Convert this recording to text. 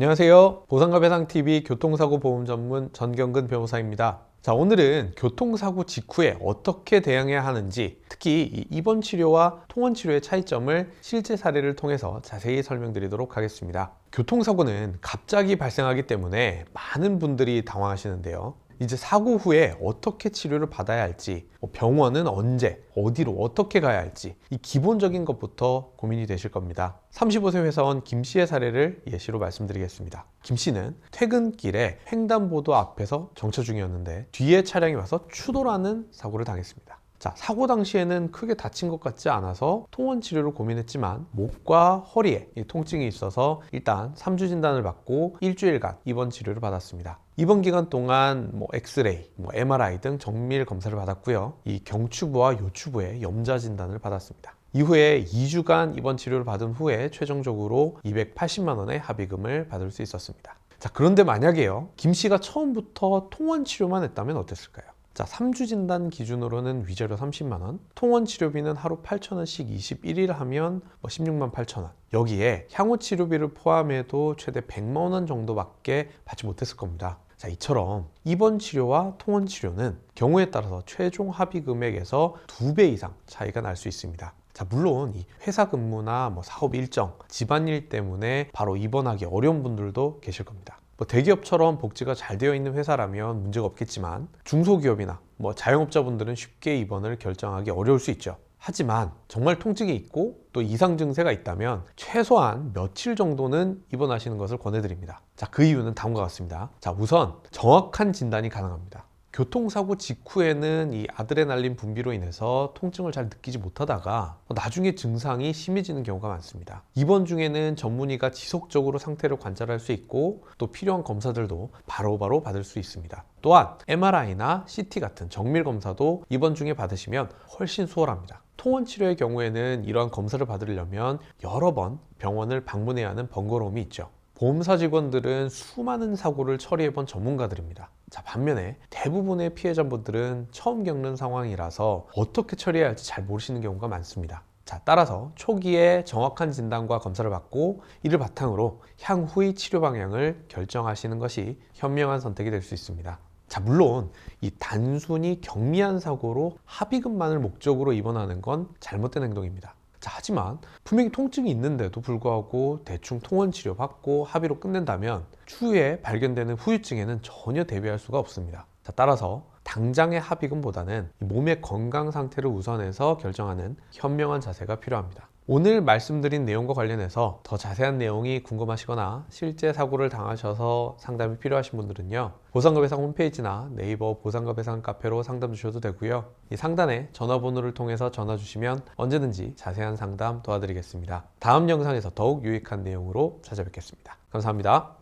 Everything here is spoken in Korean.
안녕하세요. 보상과 배상TV 교통사고 보험 전문 전경근 변호사입니다. 자, 오늘은 교통사고 직후에 어떻게 대응해야 하는지, 특히 이 입원 치료와 통원 치료의 차이점을 실제 사례를 통해서 자세히 설명드리도록 하겠습니다. 교통사고는 갑자기 발생하기 때문에 많은 분들이 당황하시는데요. 이제 사고 후에 어떻게 치료를 받아야 할지, 뭐 병원은 언제, 어디로 어떻게 가야 할지 이 기본적인 것부터 고민이 되실 겁니다. 35세 회사원 김 씨의 사례를 예시로 말씀드리겠습니다. 김 씨는 퇴근길에 횡단보도 앞에서 정차 중이었는데 뒤에 차량이 와서 추돌하는 사고를 당했습니다. 자, 사고 당시에는 크게 다친 것 같지 않아서 통원 치료를 고민했지만 목과 허리에 이 통증이 있어서 일단 3주 진단을 받고 일주일간 입원 치료를 받았습니다. 입원 기간 동안 뭐 엑스레이, 뭐 MRI 등 정밀 검사를 받았고요. 이 경추부와 요추부에 염좌 진단을 받았습니다. 이후에 2주간 입원 치료를 받은 후에 최종적으로 280만 원의 합의금을 받을 수 있었습니다. 자, 그런데 만약에요. 김 씨가 처음부터 통원 치료만 했다면 어땠을까요? 자, 3주 진단 기준으로는 위자료 30만 원, 통원 치료비는 하루 8천 원씩 21일 하면 뭐 16만 8천 원. 여기에 향후 치료비를 포함해도 최대 100만 원 정도밖에 받지 못했을 겁니다. 자, 이처럼 입원 치료와 통원 치료는 경우에 따라서 최종 합의 금액에서 두 배 이상 차이가 날 수 있습니다. 자, 물론 이 회사 근무나 뭐 사업 일정, 집안일 때문에 바로 입원하기 어려운 분들도 계실 겁니다. 뭐 대기업처럼 복지가 잘 되어 있는 회사라면 문제가 없겠지만 중소기업이나 뭐 자영업자분들은 쉽게 입원을 결정하기 어려울 수 있죠. 하지만 정말 통증이 있고 또 이상 증세가 있다면 최소한 며칠 정도는 입원하시는 것을 권해드립니다. 자, 그 이유는 다음과 같습니다. 자, 우선 정확한 진단이 가능합니다. 교통사고 직후에는 이 아드레날린 분비로 인해서 통증을 잘 느끼지 못하다가 나중에 증상이 심해지는 경우가 많습니다. 입원 중에는 전문의가 지속적으로 상태를 관찰할 수 있고 또 필요한 검사들도 바로바로 받을 수 있습니다. 또한 MRI나 CT 같은 정밀 검사도 입원 중에 받으시면 훨씬 수월합니다. 통원 치료의 경우에는 이러한 검사를 받으려면 여러 번 병원을 방문해야 하는 번거로움이 있죠. 보험사 직원들은 수많은 사고를 처리해본 전문가들입니다. 자, 반면에 대부분의 피해자분들은 처음 겪는 상황이라서 어떻게 처리해야 할지 잘 모르시는 경우가 많습니다. 자, 따라서 초기에 정확한 진단과 검사를 받고 이를 바탕으로 향후의 치료 방향을 결정하시는 것이 현명한 선택이 될 수 있습니다. 자, 물론 이 단순히 경미한 사고로 합의금만을 목적으로 입원하는 건 잘못된 행동입니다. 자, 하지만 분명히 통증이 있는데도 불구하고 대충 통원 치료 받고 합의로 끝낸다면 추후에 발견되는 후유증에는 전혀 대비할 수가 없습니다. 자, 따라서 당장의 합의금보다는 몸의 건강 상태를 우선해서 결정하는 현명한 자세가 필요합니다. 오늘 말씀드린 내용과 관련해서 더 자세한 내용이 궁금하시거나 실제 사고를 당하셔서 상담이 필요하신 분들은요. 보상급배상 홈페이지나 네이버 보상급배상 카페로 상담 주셔도 되고요. 이 상단에 전화번호를 통해서 전화 주시면 언제든지 자세한 상담 도와드리겠습니다. 다음 영상에서 더욱 유익한 내용으로 찾아뵙겠습니다. 감사합니다.